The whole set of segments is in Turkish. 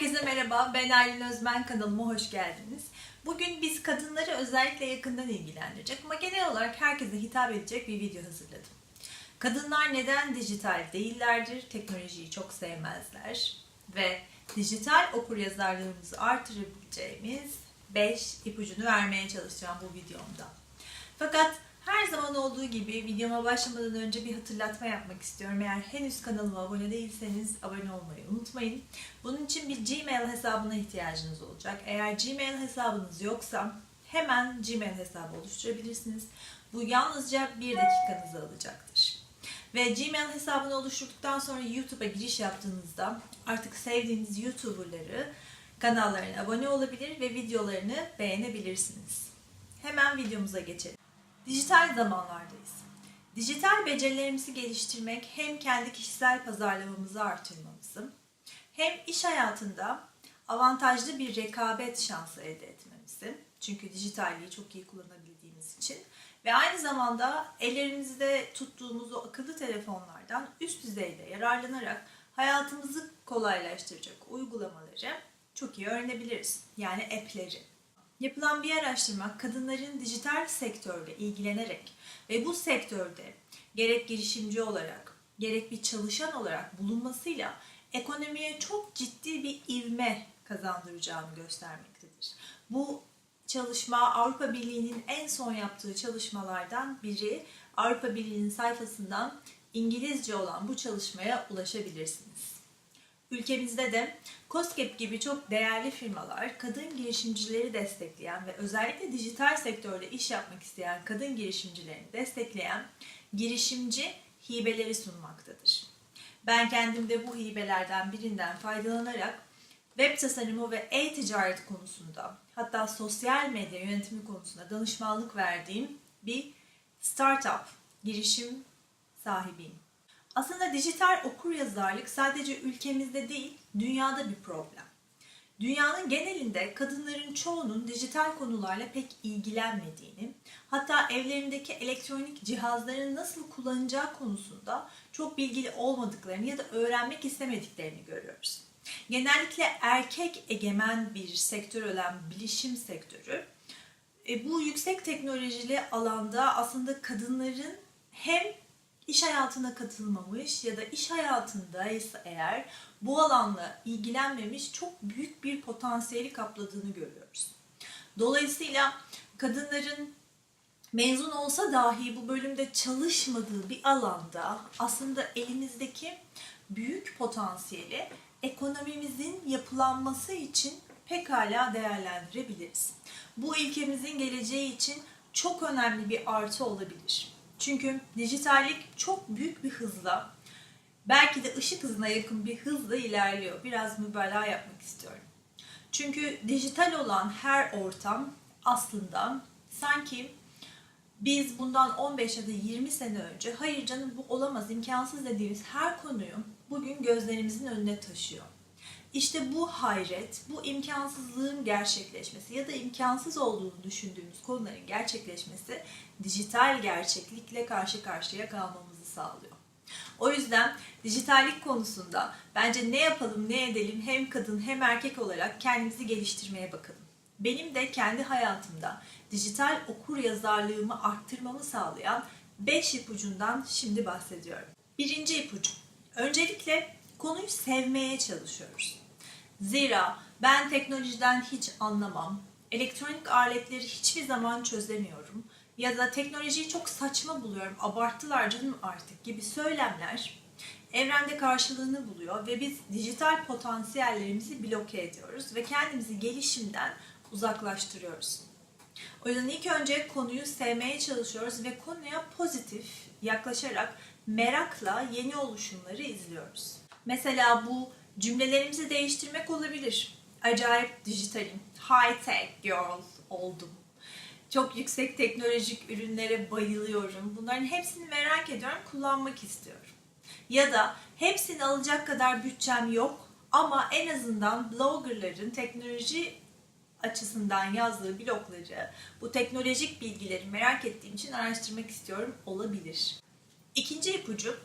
Herkese merhaba, ben Aylin Özmen kanalıma hoş geldiniz. Bugün biz kadınları özellikle yakından ilgilendirecek ama genel olarak herkese hitap edecek bir video hazırladım. Kadınlar neden dijital değillerdir, teknolojiyi çok sevmezler ve dijital okuryazarlığımızı artırabileceğimiz 5 ipucunu vermeye çalışacağım bu videomda. Fakat her zaman olduğu gibi videoma başlamadan önce bir hatırlatma yapmak istiyorum. Eğer henüz kanalıma abone değilseniz abone olmayı unutmayın. Bunun için bir Gmail hesabına ihtiyacınız olacak. Eğer Gmail hesabınız yoksa hemen Gmail hesabı oluşturabilirsiniz. Bu yalnızca bir dakikanızı alacaktır. Ve Gmail hesabını oluşturduktan sonra YouTube'a giriş yaptığınızda artık sevdiğiniz YouTuber'ları kanallarına abone olabilir ve videolarını beğenebilirsiniz. Hemen videomuza geçelim. Dijital zamanlardayız. Dijital becerilerimizi geliştirmek hem kendi kişisel pazarlamamızı artırmamızı hem iş hayatında avantajlı bir rekabet şansı elde etmemizi çünkü dijitalliği çok iyi kullanabildiğimiz için ve aynı zamanda ellerimizde tuttuğumuz o akıllı telefonlardan üst düzeyde yararlanarak hayatımızı kolaylaştıracak uygulamaları çok iyi öğrenebiliriz. Yani app'leri. Yapılan bir araştırma kadınların dijital sektörle ilgilenerek ve bu sektörde gerek girişimci olarak gerek bir çalışan olarak bulunmasıyla ekonomiye çok ciddi bir ivme kazandıracağını göstermektedir. Bu çalışma Avrupa Birliği'nin en son yaptığı çalışmalardan biri. Avrupa Birliği'nin sayfasından İngilizce olan bu çalışmaya ulaşabilirsiniz. Ülkemizde de COSGAP gibi çok değerli firmalar kadın girişimcileri destekleyen ve özellikle dijital sektörde iş yapmak isteyen kadın girişimcilerini destekleyen girişimci hibeleri sunmaktadır. Ben kendim de bu hibelerden birinden faydalanarak web tasarımı ve e-ticaret konusunda hatta sosyal medya yönetimi konusunda danışmanlık verdiğim bir startup girişim sahibiyim. Aslında dijital okuryazarlık sadece ülkemizde değil, dünyada bir problem. Dünyanın genelinde kadınların çoğunun dijital konularla pek ilgilenmediğini, hatta evlerindeki elektronik cihazların nasıl kullanacağı konusunda çok bilgili olmadıklarını ya da öğrenmek istemediklerini görüyoruz. Genellikle erkek egemen bir sektör olan bilişim sektörü, e, bu yüksek teknolojili alanda aslında kadınların hem iş hayatına katılmamış ya da iş hayatındaysa eğer bu alanla ilgilenmemiş çok büyük bir potansiyeli kapladığını görüyoruz. Dolayısıyla kadınların mezun olsa dahi bu bölümde çalışmadığı bir alanda aslında elimizdeki büyük potansiyeli ekonomimizin yapılanması için pekala değerlendirebiliriz. Bu ülkemizin geleceği için çok önemli bir artı olabilir. Çünkü dijitallik çok büyük bir hızla, belki de ışık hızına yakın bir hızla ilerliyor. Biraz mübalağa yapmak istiyorum. Çünkü dijital olan her ortam aslında sanki biz bundan 15 ya da 20 sene önce hayır canım bu olamaz, imkansız dediğimiz her konuyu bugün gözlerimizin önüne taşıyor. İşte bu hayret, bu imkansızlığın gerçekleşmesi ya da imkansız olduğunu düşündüğümüz konuların gerçekleşmesi dijital gerçeklikle karşı karşıya kalmamızı sağlıyor. O yüzden dijitallik konusunda bence ne yapalım ne edelim hem kadın hem erkek olarak kendimizi geliştirmeye bakalım. Benim de kendi hayatımda dijital okur yazarlığımı arttırmamı sağlayan 5 ipucundan şimdi bahsediyorum. Birinci ipucu. Öncelikle konuyu sevmeye çalışıyoruz. Zira ben teknolojiden hiç anlamam, elektronik aletleri hiçbir zaman çözemiyorum ya da teknolojiyi çok saçma buluyorum, abarttılar canım artık gibi söylemler evrende karşılığını buluyor ve biz dijital potansiyellerimizi bloke ediyoruz ve kendimizi gelişimden uzaklaştırıyoruz. O yüzden ilk önce konuyu sevmeye çalışıyoruz ve konuya pozitif yaklaşarak merakla yeni oluşumları izliyoruz. Mesela bu cümlelerimizi değiştirmek olabilir. Acayip dijitalim, high tech girl oldum. Çok yüksek teknolojik ürünlere bayılıyorum. Bunların hepsini merak ediyorum, kullanmak istiyorum. Ya da hepsini alacak kadar bütçem yok ama en azından bloggerların teknoloji açısından yazdığı blogları, bu teknolojik bilgileri merak ettiğim için araştırmak istiyorum olabilir. İkinci ipucu,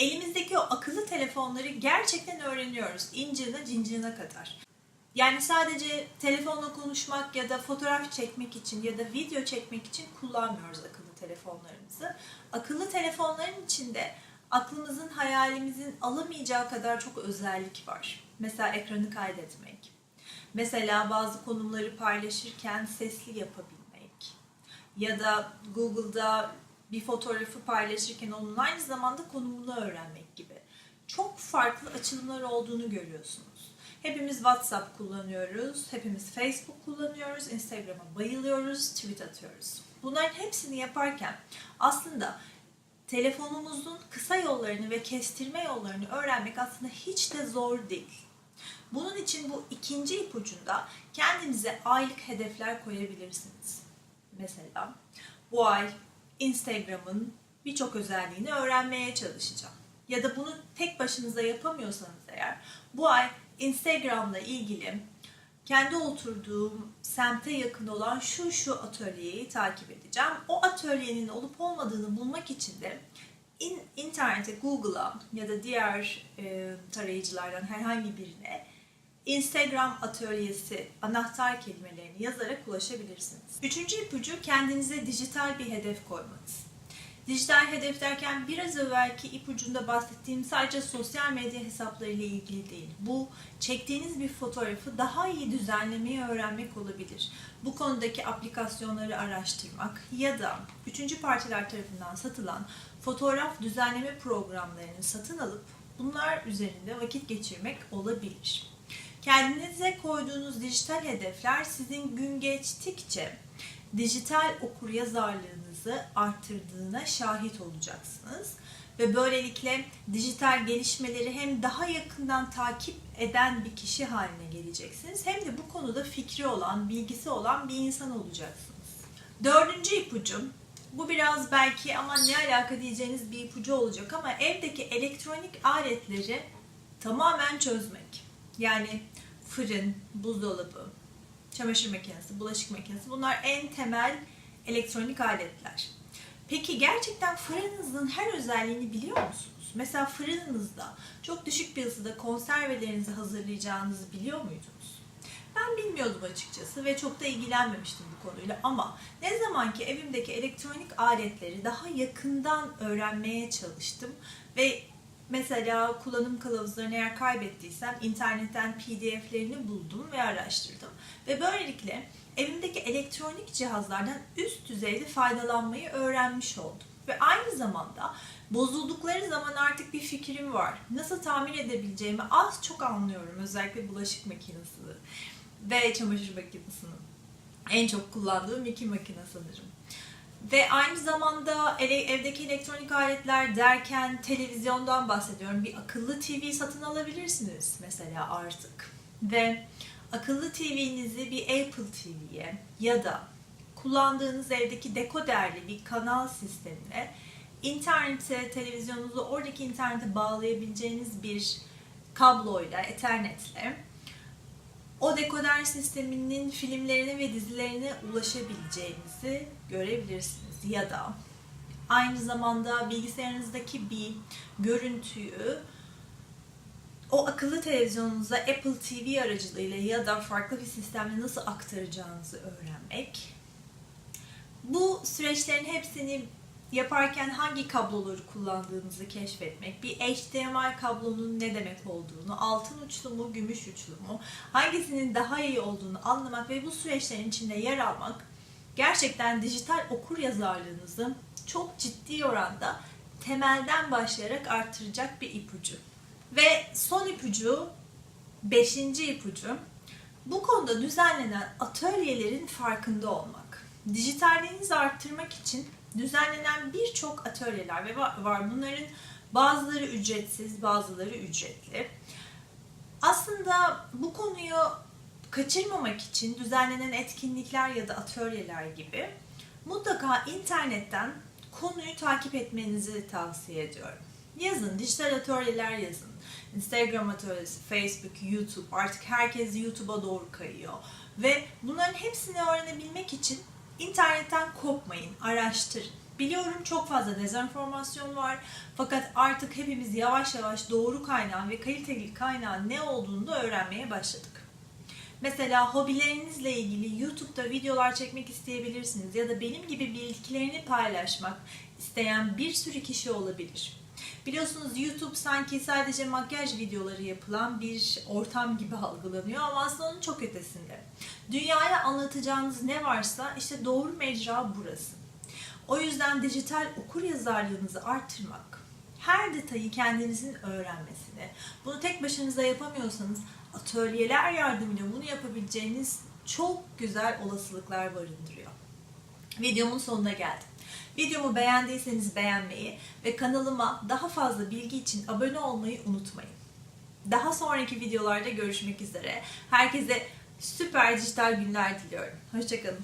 elimizdeki o akıllı telefonları gerçekten öğreniyoruz. İncirine cincirine kadar. Yani sadece telefonla konuşmak ya da fotoğraf çekmek için ya da video çekmek için kullanmıyoruz akıllı telefonlarımızı. Akıllı telefonların içinde aklımızın, hayalimizin alamayacağı kadar çok özellik var. Mesela ekranı kaydetmek. Mesela bazı konumları paylaşırken sesli yapabilmek. Ya da Google'da bir fotoğrafı paylaşırken onun aynı zamanda konumunu öğrenmek gibi. Çok farklı açılımlar olduğunu görüyorsunuz. Hepimiz WhatsApp kullanıyoruz, hepimiz Facebook kullanıyoruz, Instagram'a bayılıyoruz, tweet atıyoruz. Bunların hepsini yaparken aslında telefonumuzun kısa yollarını ve kestirme yollarını öğrenmek aslında hiç de zor değil. Bunun için bu ikinci ipucunda kendinize aylık hedefler koyabilirsiniz. Mesela bu ay Instagram'ın birçok özelliğini öğrenmeye çalışacağım. Ya da bunu tek başınıza yapamıyorsanız eğer bu ay Instagram'la ilgili kendi oturduğum semte yakın olan şu şu atölyeyi takip edeceğim. O atölyenin olup olmadığını bulmak için de in, internete Google'a ya da diğer e, tarayıcılardan herhangi birine Instagram atölyesi anahtar kelimelerini yazarak ulaşabilirsiniz. Üçüncü ipucu kendinize dijital bir hedef koymanız. Dijital hedef derken biraz evvelki ipucunda bahsettiğim sadece sosyal medya hesapları ile ilgili değil. Bu çektiğiniz bir fotoğrafı daha iyi düzenlemeyi öğrenmek olabilir. Bu konudaki aplikasyonları araştırmak ya da üçüncü partiler tarafından satılan fotoğraf düzenleme programlarını satın alıp bunlar üzerinde vakit geçirmek olabilir. Kendinize koyduğunuz dijital hedefler sizin gün geçtikçe dijital okur yazarlığınızı arttırdığına şahit olacaksınız. Ve böylelikle dijital gelişmeleri hem daha yakından takip eden bir kişi haline geleceksiniz. Hem de bu konuda fikri olan, bilgisi olan bir insan olacaksınız. Dördüncü ipucum, bu biraz belki ama ne alaka diyeceğiniz bir ipucu olacak ama evdeki elektronik aletleri tamamen çözmek. Yani fırın, buzdolabı, çamaşır makinesi, bulaşık makinesi bunlar en temel elektronik aletler. Peki gerçekten fırınınızın her özelliğini biliyor musunuz? Mesela fırınınızda çok düşük bir ısıda konservelerinizi hazırlayacağınızı biliyor muydunuz? Ben bilmiyordum açıkçası ve çok da ilgilenmemiştim bu konuyla ama ne zaman ki evimdeki elektronik aletleri daha yakından öğrenmeye çalıştım ve Mesela kullanım kılavuzlarını eğer kaybettiysem internetten pdf'lerini buldum ve araştırdım. Ve böylelikle evimdeki elektronik cihazlardan üst düzeyde faydalanmayı öğrenmiş oldum. Ve aynı zamanda bozuldukları zaman artık bir fikrim var. Nasıl tamir edebileceğimi az çok anlıyorum. Özellikle bulaşık makinesi ve çamaşır makinesini. En çok kullandığım iki makine sanırım. Ve aynı zamanda ele, evdeki elektronik aletler derken televizyondan bahsediyorum. Bir akıllı TV satın alabilirsiniz mesela artık. Ve akıllı TV'nizi bir Apple TV'ye ya da kullandığınız evdeki dekoderli bir kanal sistemine internete, televizyonunuzu oradaki internete bağlayabileceğiniz bir kabloyla, ethernetle dekoder sisteminin filmlerine ve dizilerine ulaşabileceğinizi görebilirsiniz. Ya da aynı zamanda bilgisayarınızdaki bir görüntüyü o akıllı televizyonunuza Apple TV aracılığıyla ya da farklı bir sistemle nasıl aktaracağınızı öğrenmek. Bu süreçlerin hepsini yaparken hangi kabloları kullandığınızı keşfetmek, bir HDMI kablonun ne demek olduğunu, altın uçlu mu, gümüş uçlu mu, hangisinin daha iyi olduğunu anlamak ve bu süreçlerin içinde yer almak gerçekten dijital okur yazarlığınızı çok ciddi oranda temelden başlayarak artıracak bir ipucu. Ve son ipucu, beşinci ipucu, bu konuda düzenlenen atölyelerin farkında olmak. Dijitalliğinizi arttırmak için düzenlenen birçok atölyeler ve var. Bunların bazıları ücretsiz, bazıları ücretli. Aslında bu konuyu kaçırmamak için düzenlenen etkinlikler ya da atölyeler gibi mutlaka internetten konuyu takip etmenizi tavsiye ediyorum. Yazın, dijital atölyeler yazın. Instagram atölyesi, Facebook, YouTube artık herkes YouTube'a doğru kayıyor. Ve bunların hepsini öğrenebilmek için İnternetten kopmayın, araştırın. Biliyorum çok fazla dezenformasyon var fakat artık hepimiz yavaş yavaş doğru kaynağın ve kaliteli kaynağın ne olduğunu da öğrenmeye başladık. Mesela hobilerinizle ilgili YouTube'da videolar çekmek isteyebilirsiniz ya da benim gibi bildiklerini paylaşmak isteyen bir sürü kişi olabilir. Biliyorsunuz YouTube sanki sadece makyaj videoları yapılan bir ortam gibi algılanıyor ama aslında onun çok ötesinde. Dünyaya anlatacağınız ne varsa işte doğru mecra burası. O yüzden dijital okur yazarlığınızı artırmak, her detayı kendinizin öğrenmesini, bunu tek başınıza yapamıyorsanız atölyeler yardımıyla bunu yapabileceğiniz çok güzel olasılıklar barındırıyor. Videomun sonuna geldim. Videomu beğendiyseniz beğenmeyi ve kanalıma daha fazla bilgi için abone olmayı unutmayın. Daha sonraki videolarda görüşmek üzere. Herkese süper dijital günler diliyorum. Hoşçakalın.